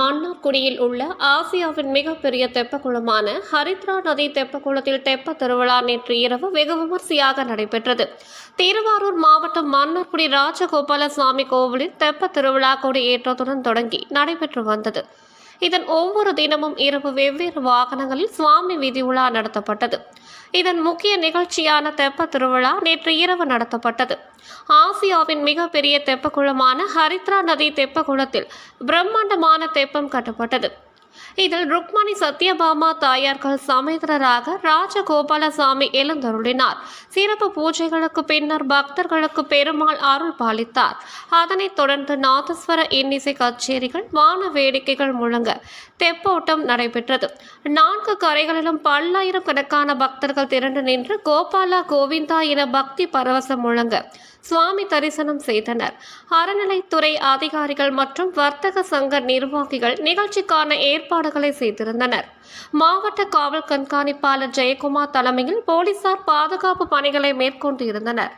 மன்னார்குடியில் உள்ள ஆசியாவின் மிகப்பெரிய தெப்பக்குளமான ஹரித்ரா நதி தெப்பக்குளத்தில் தெப்ப திருவிழா நேற்று இரவு வெகு விமர்சையாக நடைபெற்றது. திருவாரூர் மாவட்டம் மன்னார்குடி ராஜகோபாலசுவாமி கோவிலில் தெப்ப திருவிழா கொடி ஏற்றத்துடன் தொடங்கி நடைபெற்று வந்தது. இதன் ஒவ்வொரு தினமும் இரவு வெவ்வேறு வாகனங்களில் சுவாமி வீதி உலா நடத்தப்பட்டது. இதன் முக்கிய நிகழ்ச்சியான தெப்ப திருவிழா நேற்று இரவு நடத்தப்பட்டது. ஆசியாவின் மிகப்பெரிய தெப்பக்குளமான ஹரித்ரா நதி தெப்பக்குளத்தில் பிரம்மாண்டமான தெப்பம் கட்டப்பட்டது. இதில் ருக்மணி சத்யபாமா தாயார்கள் சமேதரராக ராஜகோபாலசாமி எழுந்தருளினார். சிறப்பு பூஜைகளுக்கு பின்னர் பக்தர்களுக்கு பெருமாள் அருள் பாலித்தார். அதனைத் தொடர்ந்து நாதஸ்வர இன்னிசை கச்சேரிகள் வான வேடிக்கைகள் முழங்க தெப்போட்டம் நடைபெற்றது. நான்கு கரைகளிலும் பல்லாயிரம் கணக்கான பக்தர்கள் திரண்டு நின்று கோபாலா கோவிந்தா என பக்தி பரவசம் முழங்க சுவாமி தரிசனம் செய்தனர். அறநிலைத்துறை அதிகாரிகள் மற்றும் வர்த்தக சங்க நிர்வாகிகள் நிகழ்ச்சிக்கான ஏற்பாடுகளை செய்திருந்தனர். மாவட்ட காவல் கண்காணிப்பாளர் ஜெயக்குமார் தலைமையில் போலீசார் பாதுகாப்பு பணிகளை மேற்கொண்டு இருந்தனர்